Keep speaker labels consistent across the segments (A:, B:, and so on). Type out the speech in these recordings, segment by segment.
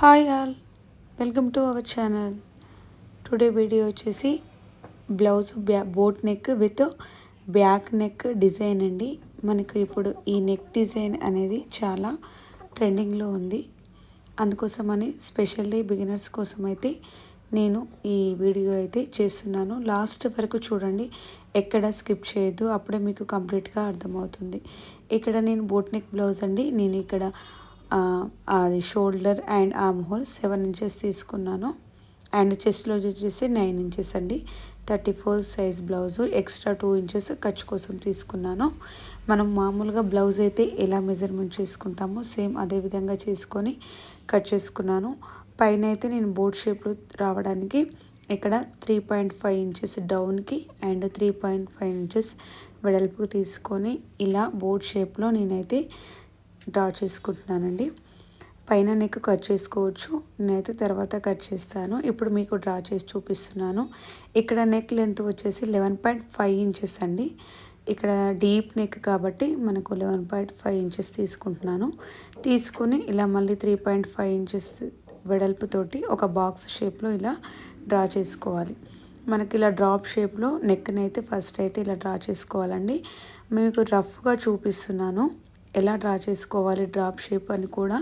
A: Hi all welcome to our channel. Today video వచ్చేసి blouse బ్యా boat neck with back neck design అండి. మనకు ఇప్పుడు ఈ నెక్ డిజైన్ అనేది చాలా ట్రెండింగ్లో ఉంది. అందుకోసమని స్పెషల్లీ బిగినర్స్ కోసం అయితే నేను ఈ వీడియో అయితే చేస్తున్నాను. లాస్ట్ వరకు చూడండి ఎక్కడ స్కిప్ చేయొద్దు అప్పుడే మీకు కంప్లీట్గా అర్థమవుతుంది. ఇక్కడ నేను బోట్ నెక్ బ్లౌజ్ అండి. నేను ఇక్కడ అది shoulder and arm hole seven inches తీసుకున్నాను. అండ్ చెస్ట్లో వచ్చేసి నైన్ ఇంచెస్ అండి. Thirty four size blouse extra two inches ఖర్చు కోసం తీసుకున్నాను. మనం మామూలుగా బ్లౌజ్ అయితే ఎలా మెజర్మెంట్ చేసుకుంటామో సేమ్ అదే విధంగా చేసుకొని కట్ చేసుకున్నాను. పైన అయితే నేను బోర్డ్ షేప్లో రావడానికి ఇక్కడ three point five inches డౌన్కి and three point five inches వెడల్పుకి తీసుకొని ఇలా బోర్డ్ షేప్లో నేనైతే డ్రా చేసుకుంటున్నానండి. పైన నెక్ కట్ చేసుకోవచ్చు. నేనైతే తర్వాత కట్ చేస్తాను. ఇప్పుడు మీకు డ్రా చేసి చూపిస్తున్నాను. ఇక్కడ నెక్ లెంత్ వచ్చేసి లెవెన్ పాయింట్ ఫైవ్ ఇంచెస్ అండి. ఇక్కడ డీప్ నెక్ కాబట్టి మనకు లెవెన్ పాయింట్ ఫైవ్ ఇంచెస్ తీసుకుంటున్నాను. తీసుకొని ఇలా మళ్ళీ త్రీ పాయింట్ ఫైవ్ ఇంచెస్ వెడల్పుతోటి ఒక బాక్స్ షేప్లో ఇలా డ్రా చేసుకోవాలి. మనకి ఇలా డ్రాప్ షేప్లో నెక్ని అయితే ఫస్ట్ అయితే ఇలా డ్రా చేసుకోవాలండి. మీకు రఫ్గా చూపిస్తున్నాను. ఎలా డ్రా చేసుకోవాలి డ్రాప్ షేప్ అని కూడా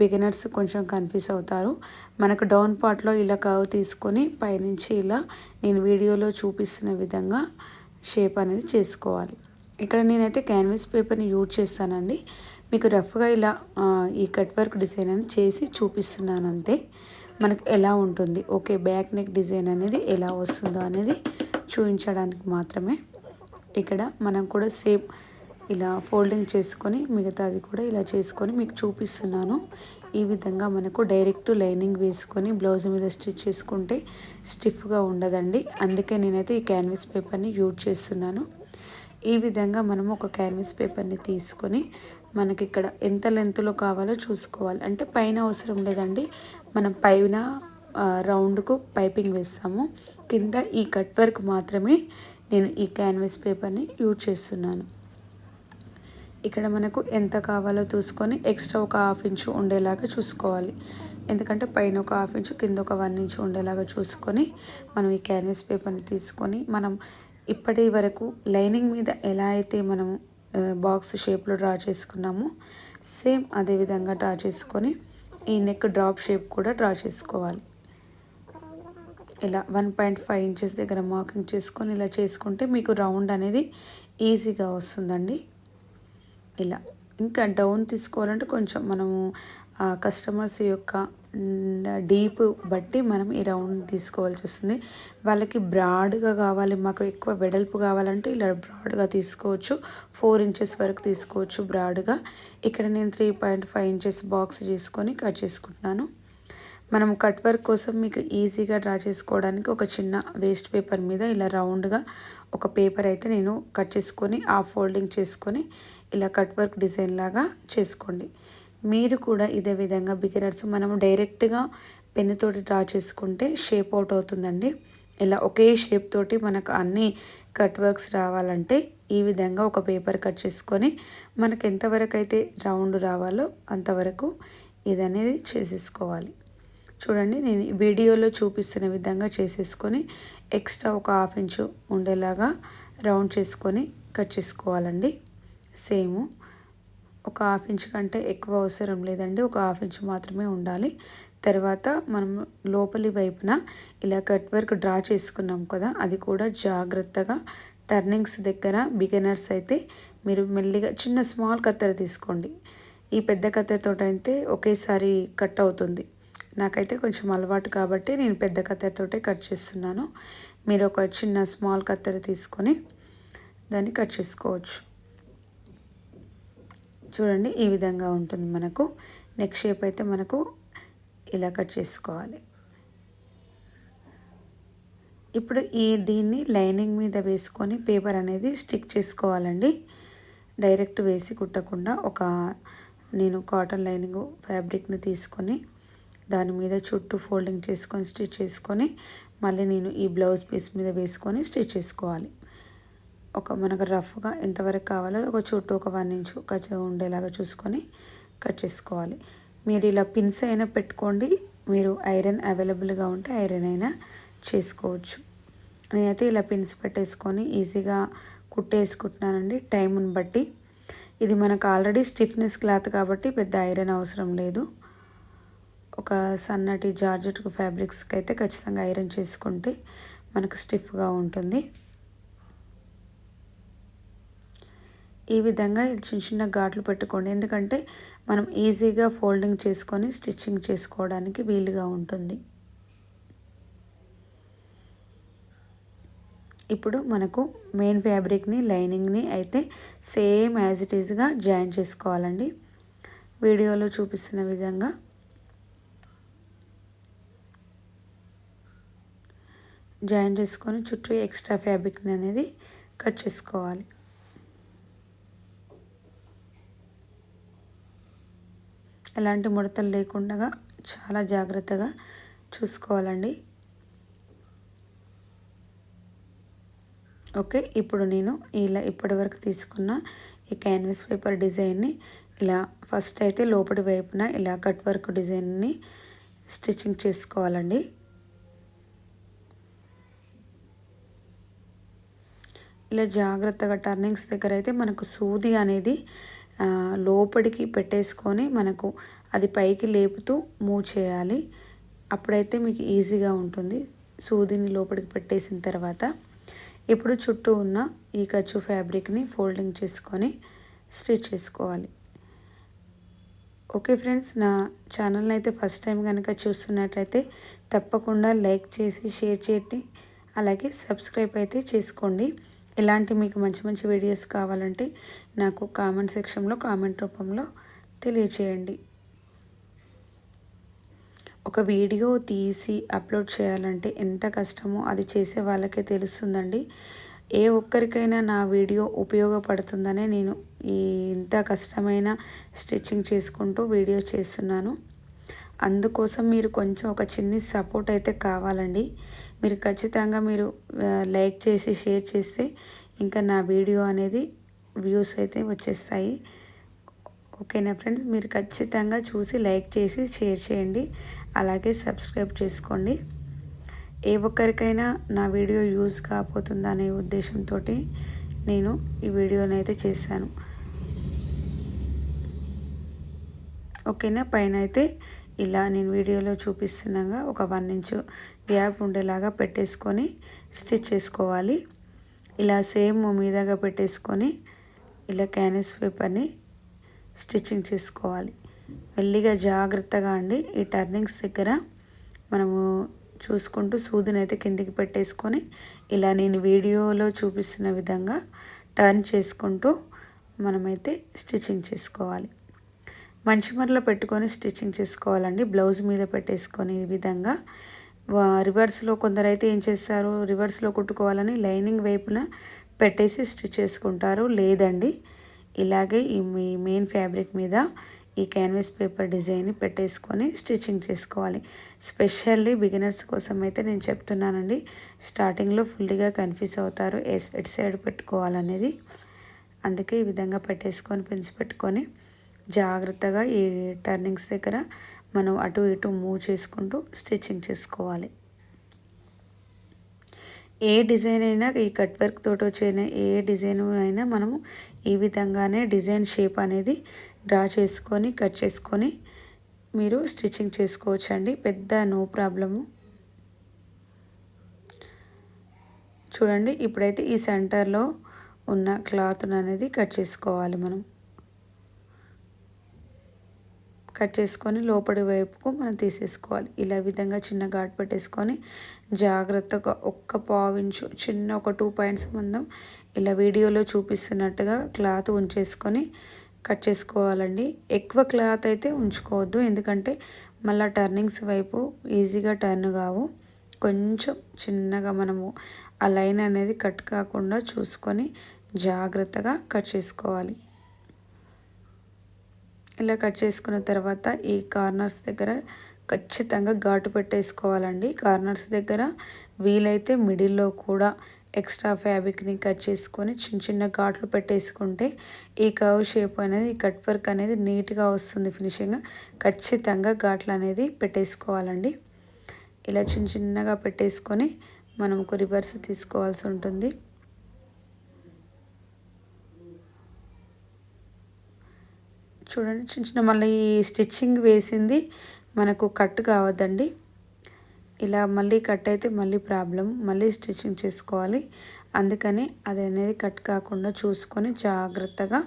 A: బిగినర్స్ కొంచెం కన్ఫ్యూజ్ అవుతారు. మనకు డౌన్ పార్ట్లో ఇలా కవ్ తీసుకొని పైనుంచి ఇలా నేను వీడియోలో చూపిస్తున్న విధంగా షేప్ అనేది చేసుకోవాలి. ఇక్కడ నేనైతే క్యాన్వాస్ పేపర్ని యూజ్ చేస్తానండి. మీకు రఫ్గా ఇలా ఈ కట్ వర్క్ డిజైన్ అని చేసి చూపిస్తున్నాను అంతే. మనకు ఎలా ఉంటుంది ఓకే బ్యాక్ నెక్ డిజైన్ అనేది ఎలా వస్తుందో అనేది చూపించడానికి మాత్రమే. ఇక్కడ మనం కూడా సేమ్ ఇలా ఫోల్డింగ్ చేసుకొని మిగతాది కూడా ఇలా చేసుకొని మీకు చూపిస్తున్నాను. ఈ విధంగా మనకు డైరెక్ట్ లైనింగ్ వేసుకొని బ్లౌజ్ మీద స్టిచ్ చేసుకుంటే స్టిఫ్గా ఉండదండి. అందుకే నేనైతే ఈ క్యాన్వాస్ పేపర్ని యూజ్ చేస్తున్నాను. ఈ విధంగా మనము ఒక క్యాన్వాస్ పేపర్ని తీసుకొని మనకి ఇక్కడ ఎంత లెంత్లో కావాలో చూసుకోవాలి. అంటే పైన అవసరం లేదండి. మనం పైన రౌండ్కు పైపింగ్ వేస్తాము. కింద ఈ కట్ వర్క్ మాత్రమే నేను ఈ క్యాన్వాస్ పేపర్ని యూజ్ చేస్తున్నాను. ఇక్కడ మనకు ఎంత కావాలో చూసుకొని ఎక్స్ట్రా ఒక హాఫ్ ఇంచు ఉండేలాగా చూసుకోవాలి. ఎందుకంటే పైన ఒక హాఫ్ ఇంచు కింద ఒక వన్ ఇంచు ఉండేలాగా చూసుకొని మనం ఈ క్యాన్వాస్ పేపర్ని తీసుకొని మనం ఇప్పటి వరకు లైనింగ్ మీద ఎలా అయితే మనం బాక్స్ షేప్లో డ్రా చేసుకున్నామో సేమ్ అదే విధంగా డ్రా చేసుకొని ఈ నెక్ డ్రాప్ షేప్ కూడా డ్రా చేసుకోవాలి. ఇలా వన్ పాయింట్ ఫైవ్ ఇంచెస్ దగ్గర మార్కింగ్ చేసుకొని ఇలా చేసుకుంటే మీకు రౌండ్ అనేది ఈజీగా వస్తుందండి. ఇలా. ఇంకా డౌన్ తీసుకోవాలంటే కొంచెం మనము కస్టమర్స్ యొక్క డీప్ బట్టి మనం ఈ రౌండ్ తీసుకోవాల్సి వస్తుంది. వాళ్ళకి బ్రాడ్గా కావాలి మాకు ఎక్కువ వెడల్పు కావాలంటే ఇలా బ్రాడ్గా తీసుకోవచ్చు. ఫోర్ ఇంచెస్ వరకు తీసుకోవచ్చు బ్రాడ్గా. ఇక్కడ నేను three point five inches box చేసుకొని కట్ చేసుకుంటున్నాను. మనం కట్ వర్క్ కోసం మీకు ఈజీగా డ్రా చేసుకోవడానికి ఒక చిన్న వేస్ట్ పేపర్ మీద ఇలా రౌండ్గా ఒక పేపర్ అయితే నేను కట్ చేసుకొని ఆ ఫోల్డింగ్ చేసుకొని ఇలా కట్ వర్క్ డిజైన్ లాగా చేసుకోండి. మీరు కూడా ఇదే విధంగా బిగినర్స్ మనం డైరెక్ట్గా పెన్నుతోటి డ్రా చేసుకుంటే షేప్ అవుట్ అవుతుందండి. ఇలా ఒకే షేప్ తోటి మనకు అన్ని కట్ వర్క్స్ రావాలంటే ఈ విధంగా ఒక పేపర్ కట్ చేసుకొని మనకు ఎంతవరకు అయితే రౌండ్ రావాలో అంతవరకు ఇది అనేది చేసేసుకోవాలి. చూడండి నేను వీడియోలో చూపిస్తున్న విధంగా చేసేసుకొని ఎక్స్ట్రా ఒక హాఫ్ ఇంచు ఉండేలాగా రౌండ్ చేసుకొని కట్ చేసుకోవాలండి. సేమ్. ఒక హాఫ్ ఇంచ్ కంటే ఎక్కువ అవసరం లేదండి. ఒక హాఫ్ ఇంచ్ మాత్రమే ఉండాలి. తర్వాత మనం లోపలి వైపున ఇలా కట్ వర్క్ డ్రా చేసుకున్నాం కదా అది కూడా జాగ్రత్తగా టర్నింగ్స్ దగ్గర బిగినర్స్ అయితే మీరు మెల్లిగా చిన్న స్మాల్ కత్తెర తీసుకోండి. ఈ పెద్ద కత్తెరతో అయితే ఒకేసారి కట్ అవుతుంది. నాకైతే కొంచెం అలవాటు కాబట్టి నేను పెద్ద కత్తెరతోటే కట్ చేస్తున్నాను. మీరు ఒక చిన్న స్మాల్ కత్తెర తీసుకొని దాన్ని కట్ చేసుకోవచ్చు. చూడండి ఈ విధంగా ఉంటుంది మనకు. నెక్ షేప్ అయితే మనకు ఇలా కట్ చేసుకోవాలి. ఇప్పుడు ఈ దీన్ని లైనింగ్ మీద వేసుకొని పేపర్ అనేది స్టిక్ చేసుకోవాలండి. డైరెక్ట్ వేసి కుట్టకుండా ఒక నేను కాటన్ లైనింగ్ ఫ్యాబ్రిక్ని తీసుకొని దాని మీద చుట్టూ ఫోల్డింగ్ చేసుకొని స్టిచ్ చేసుకొని మళ్ళీ నేను ఈ బ్లౌజ్ పీస్ మీద వేసుకొని స్టిచ్ చేసుకోవాలి. ఒక మనకు రఫ్గా ఎంతవరకు కావాలో ఒక చుట్టూ ఒక వన్ ఇంచ్ కచ్చ ఉండేలాగా చూసుకొని కట్ చేసుకోవాలి. మీరు ఇలా పిన్స్ అయినా పెట్టుకోండి. మీరు ఐరన్ అవైలబుల్గా ఉంటే ఐరన్ అయినా చేసుకోవచ్చు. నేనైతే ఇలా పిన్స్ పెట్టేసుకొని ఈజీగా కుట్టేసుకుంటున్నానండి టైంని బట్టి. ఇది మనకు ఆల్రెడీ స్టిఫ్నెస్ క్లాత్ కాబట్టి పెద్ద ఐరన్ అవసరం లేదు. ఒక సన్నటి జార్జెట్ ఫ్యాబ్రిక్స్కి అయితే ఖచ్చితంగా ఐరన్ చేసుకుంటే మనకు స్టిఫ్గా ఉంటుంది. ఈ విధంగా చిన్న చిన్న ఘాట్లు పెట్టుకోండి. ఎందుకంటే మనం ఈజీగా ఫోల్డింగ్ చేసుకొని స్టిచ్చింగ్ చేసుకోవడానికి వీలుగా ఉంటుంది. ఇప్పుడు మనకు మెయిన్ ఫ్యాబ్రిక్ని లైనింగ్ని అయితే సేమ్ యాజ్ ఇట్ ఈజ్గా జాయిన్ చేసుకోవాలండి. వీడియోలో చూపిస్తున్న విధంగా జాయిన్ చేసుకొని చుట్టూ ఎక్స్ట్రా ఫ్యాబ్రిక్ని అనేది కట్ చేసుకోవాలి. ఎలాంటి ముడతలు లేకుండా చాలా జాగ్రత్తగా చూసుకోవాలండి. ఓకే ఇప్పుడు నేను ఇలా ఇప్పటివరకు తీసుకున్న ఈ క్యాన్వాస్ పేపర్ డిజైన్ని ఇలా ఫస్ట్ అయితే లోపలి వైపున ఇలా కట్ వర్క్ డిజైన్ని స్టిచ్చింగ్ చేసుకోవాలండి. ఇలా జాగ్రత్తగా టర్నింగ్స్ దగ్గర అయితే మనకు సూది అనేది లోపలికి పెట్టేసుకొని మనకు అది పైకి లేపుతూ మూవ్ చేయాలి. అప్పుడైతే మీకు ఈజీగా ఉంటుంది. సూదిని లోపలికి పెట్టేసిన తర్వాత ఇప్పుడు చుట్టూ ఉన్న ఈ ఖర్చు ఫ్యాబ్రిక్ని ఫోల్డింగ్ చేసుకొని స్టిచ్ చేసుకోవాలి. ఓకే ఫ్రెండ్స్ నా ఛానల్ని అయితే ఫస్ట్ టైం కనుక చూస్తున్నట్లయితే తప్పకుండా లైక్ చేసి షేర్ చేయండి. అలాగే సబ్స్క్రైబ్ అయితే చేసుకోండి. ఇలాంటి మీకు మంచి మంచి వీడియోస్ కావాలంటే నాకు కామెంట్ సెక్షన్లో కామెంట్ రూపంలో తెలియచేయండి. ఒక వీడియో తీసి అప్లోడ్ చేయాలంటే ఎంత కష్టమో అది చేసే వాళ్ళకే తెలుస్తుందండి. ఏ ఒక్కరికైనా నా వీడియో ఉపయోగపడుతుందనే నేను ఈ ఇంత కష్టమైన స్టిచ్చింగ్ చేసుకుంటూ వీడియో చేస్తున్నాను. అందుకోసం మీరు కొంచెం ఒక చిన్ని సపోర్ట్ అయితే కావాలండి. మీరు ఖచ్చితంగా మీరు లైక్ చేసి షేర్ చేస్తే ఇంకా నా వీడియో అనేది వ్యూస్ అయితే వచ్చేస్తాయి. ఓకేనా ఫ్రెండ్స్? మీరు ఖచ్చితంగా చూసి లైక్ చేసి షేర్ చేయండి. అలాగే సబ్స్క్రైబ్ చేసుకోండి. ఏ ఒక్కరికైనా నా వీడియో యూజ్ కాకపోతుందా అనే ఉద్దేశంతో నేను ఈ వీడియోని అయితే చేశాను. ఓకేనా? పైన అయితే ఇలా నేను వీడియోలో చూపిస్తున్నాగా. ఒక వన్ ఇంచు గ్యాప్ ఉండేలాగా పెట్టేసుకొని స్టిచ్ చేసుకోవాలి. ఇలా సేమ్ మీదగా పెట్టేసుకొని ఇలా క్యానిస్ పేపర్ని స్టిచ్చింగ్ చేసుకోవాలి. మెల్లిగా జాగ్రత్తగా అండి. ఈ టర్నింగ్స్ దగ్గర మనము చూసుకుంటూ సూదిని అయితే కిందికి పెట్టేసుకొని ఇలా నేను వీడియోలో చూపిస్తున్న విధంగా టర్న్ చేసుకుంటూ మనమైతే స్టిచ్చింగ్ చేసుకోవాలి. మంచి మరలో పెట్టుకొని స్టిచ్చింగ్ చేసుకోవాలండి. బ్లౌజ్ మీద పెట్టేసుకొని ఈ విధంగా రివర్స్లో కొందరు అయితే ఏం చేస్తారు? రివర్స్లో కుట్టుకోవాలని లైనింగ్ వైపున పెట్టేసి స్టిచ్ చేసుకుంటారు. లేదండి. ఇలాగే ఈ మెయిన్ ఫ్యాబ్రిక్ మీద ఈ క్యాన్వాస్ పేపర్ డిజైన్ పెట్టేసుకొని స్టిచ్చింగ్ చేసుకోవాలి. స్పెషల్లీ బిగినర్స్ కోసం అయితే నేను చెప్తున్నానండి. స్టార్టింగ్లో ఫుల్గా కన్ఫ్యూజ్ అవుతారు. ఎట్ సైడ్ పెట్టుకోవాలనేది. అందుకే ఈ విధంగా పెట్టేసుకొని పెంచి పెట్టుకొని జాగ్రత్తగా ఈ టర్నింగ్స్ దగ్గర మనం అటు ఇటు మూవ్ చేసుకుంటూ స్టిచ్చింగ్ చేసుకోవాలి. ఏ డిజైన్ అయినా ఈ కట్ వర్క్ తోటి వచ్చిన ఏ డిజైన్ అయినా మనము ఈ విధంగానే డిజైన్ షేప్ అనేది డ్రా చేసుకొని కట్ చేసుకొని మీరు స్టిచ్చింగ్ చేసుకోవచ్చండి. పెద్ద నో ప్రాబ్లము. చూడండి ఇప్పుడైతే ఈ సెంటర్లో ఉన్న క్లాత్ అనేది కట్ చేసుకోవాలి మనం. కట్ చేసుకొని లోపలి వైపుకు మనం తీసేసుకోవాలి. ఇలా విధంగా చిన్న ఘాట్ పెట్టేసుకొని జాగ్రత్తగా ఒక్క పావించు చిన్న ఒక టూ పాయింట్స్ మందం ఇలా వీడియోలో చూపిస్తున్నట్టుగా క్లాత్ ఉంచేసుకొని కట్ చేసుకోవాలండి. ఎక్కువ క్లాత్ అయితే ఉంచుకోవద్దు ఎందుకంటే మళ్ళీ టర్నింగ్స్ వైపు ఈజీగా టర్న్ కావు. కొంచెం చిన్నగా మనము ఆ లైన్ అనేది కట్ కాకుండా చూసుకొని జాగ్రత్తగా కట్ చేసుకోవాలి. ఇలా కట్ చేసుకున్న తర్వాత ఈ కార్నర్స్ దగ్గర ఖచ్చితంగా ఘాటు పెట్టేసుకోవాలండి. కార్నర్స్ దగ్గర వీలైతే మిడిల్లో కూడా ఎక్స్ట్రా ఫ్యాబ్రిక్ని కట్ చేసుకొని చిన్న చిన్న ఘాట్లు పెట్టేసుకుంటే ఈ కర్వ్ షేప్ అనేది ఈ కట్ వర్క్ అనేది నీట్గా వస్తుంది ఫినిషింగ్. ఖచ్చితంగా ఘాట్లు అనేది పెట్టేసుకోవాలండి. ఇలా చిన్న చిన్నగా పెట్టేసుకొని మనం ఒక రివర్స్ తీసుకోవాల్సి ఉంటుంది. చూడండి చిన్న చిన్న మళ్ళీ స్టిచ్చింగ్ వేసింది. మనకు కట్ కావద్దండి. ఇలా మళ్ళీ కట్ అయితే మళ్ళీ ప్రాబ్లం మళ్ళీ స్టిచ్చింగ్ చేసుకోవాలి. అందుకని అది అనేది కట్ కాకుండా చూసుకొని జాగ్రత్తగా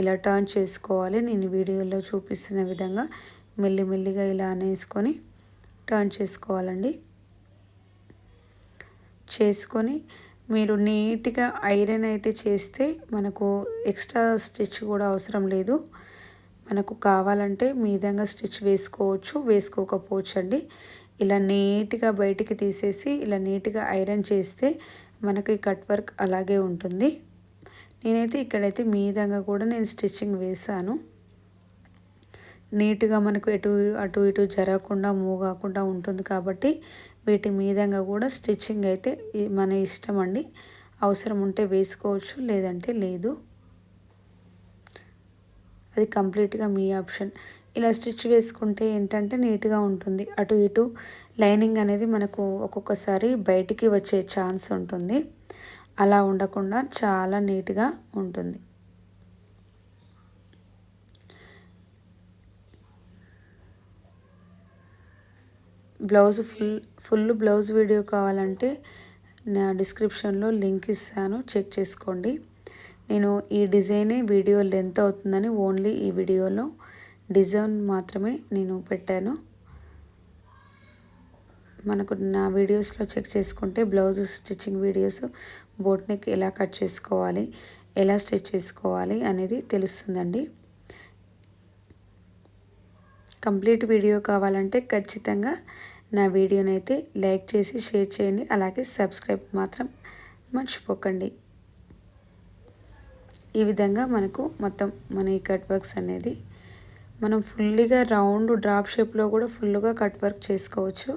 A: ఇలా టర్న్ చేసుకోవాలి. నేను వీడియోలో చూపిస్తున్న విధంగా మెల్లిమెల్లిగా ఇలా అనేసుకొని టర్న్ చేసుకోవాలండి. చేసుకొని మీరు నీట్గా ఐరన్ అయితే చేస్తే మనకు ఎక్స్ట్రా స్టిచ్ కూడా అవసరం లేదు. మనకు కావాలంటే మీదంగా స్టిచ్ వేసుకోవచ్చు వేసుకోకపోవచ్చు అండి ఇలా నీట్గా బయటికి తీసేసి ఇలా నీట్గా ఐరన్ చేస్తే మనకి కట్ వర్క్ అలాగే ఉంటుంది. నేనైతే ఇక్కడైతే మీదంగా కూడా నేను స్టిచ్చింగ్ వేసాను నీట్గా మనకు ఎటు అటు ఇటు జరగకుండా మూవ్ కాకుండా ఉంటుంది కాబట్టి వీటి మీదంగా కూడా స్టిచ్చింగ్ అయితే మన ఇష్టం అండి అవసరం ఉంటే వేసుకోవచ్చు లేదంటే లేదు. అది కంప్లీట్గా మీ ఆప్షన్. ఇలా స్టిచ్ వేసుకుంటే ఏంటంటే నీట్గా ఉంటుంది. అటు ఇటు లైనింగ్ అనేది మనకు ఒక్కొక్కసారి బయటికి వచ్చే ఛాన్స్ ఉంటుంది. అలా ఉండకుండా చాలా నీట్గా ఉంటుంది. Blouse full full blouse video కావాలంటే నా డిస్క్రిప్షన్లో లింక్ ఇస్తాను. చెక్ చేసుకోండి. నేను ఈ డిజైనే వీడియో లెంత్ అవుతుందని ఓన్లీ ఈ వీడియోలో డిజైన్ మాత్రమే నేను పెట్టాను. మనకు నా వీడియోస్లో చెక్ చేసుకుంటే blouse stitching videos boat neck ఎలా కట్ చేసుకోవాలి ఎలా స్టిచ్ చేసుకోవాలి అనేది తెలుస్తుందండి. కంప్లీట్ వీడియో కావాలంటే ఖచ్చితంగా నా వీడియోని అయితే లైక్ చేసి షేర్ చేయండి. అలాగే సబ్స్క్రైబ్ మాత్రం మర్చిపోకండి. ఈ విధంగా మనకు మొత్తం మన ఈ కట్ వర్క్స్ అనేది మనం ఫుల్లీగా రౌండ్ డ్రాప్ షేప్లో కూడా ఫుల్గా కట్ వర్క్ చేసుకోవచ్చు.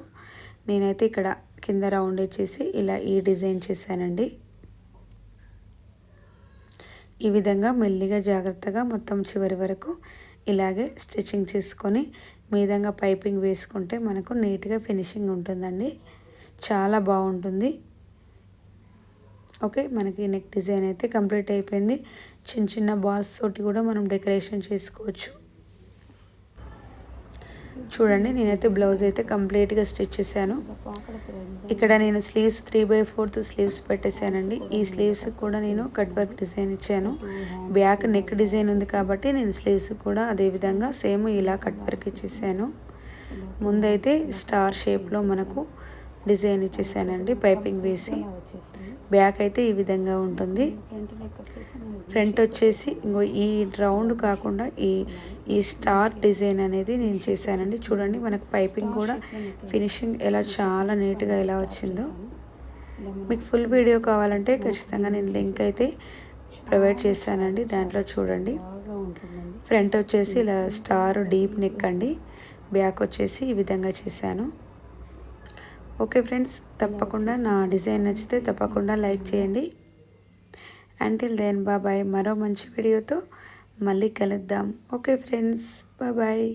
A: నేనైతే ఇక్కడ కింద రౌండ్ వచ్చేసి ఇలా ఈ డిజైన్ చేశానండి. ఈ విధంగా మెల్లిగా జాగ్రత్తగా మొత్తం చివరి వరకు ఇలాగే స్టిచ్చింగ్ చేసుకొని మీదంగా పైపింగ్ వేసుకుంటే మనకు నీట్గా ఫినిషింగ్ ఉంటుందండి. చాలా బాగుంటుంది. ఓకే మనకి నెక్ డిజైన్ అయితే కంప్లీట్ అయిపోయింది. చిన్న చిన్న బాల్స్ తోటి కూడా మనం డెకరేషన్ చేసుకోవచ్చు. చూడండి నేనైతే బ్లౌజ్ అయితే కంప్లీట్గా స్టిచ్ చేశాను. ఇక్కడ నేను sleeves three by fourth sleeves పెట్టేశానండి. ఈ స్లీవ్స్ కూడా నేను కట్ వర్క్ డిజైన్ ఇచ్చాను. బ్యాక్ నెక్ డిజైన్ ఉంది కాబట్టి నేను స్లీవ్స్ కూడా అదేవిధంగా సేమ్ ఇలా కట్ వర్క్ ఇచ్చేసాను. ముందైతే స్టార్ షేప్లో మనకు డిజైన్ ఇచ్చేసానండి పైపింగ్ వేసి. బ్యాక్ అయితే ఈ విధంగా ఉంటుంది. ఫ్రంట్ వచ్చేసి ఇంకో ఈ రౌండ్ కాకుండా ఈ ఈ స్టార్ డిజైన్ అనేది నేను చేశానండి. చూడండి మనకు పైపింగ్ కూడా ఫినిషింగ్ ఎలా చాలా నీట్గా ఎలా వచ్చిందో. మీకు ఫుల్ వీడియో కావాలంటే ఖచ్చితంగా నేను లింక్ అయితే ప్రొవైడ్ చేస్తానండి. దాంట్లో చూడండి. ఫ్రంట్ వచ్చేసి ఇలా స్టార్ డీప్ నెక్ అండి. బ్యాక్ వచ్చేసి ఈ విధంగా చేశాను. ఓకే ఫ్రెండ్స్ తప్పకుండా నా డిజైన్ నచ్చితే తప్పకుండా లైక్ చేయండి. అంటిల్ దేన్ బాబాయ్ మరో మంచి వీడియోతో మళ్ళీ కలుద్దాం. ఓకే ఫ్రెండ్స్ బాబాయ్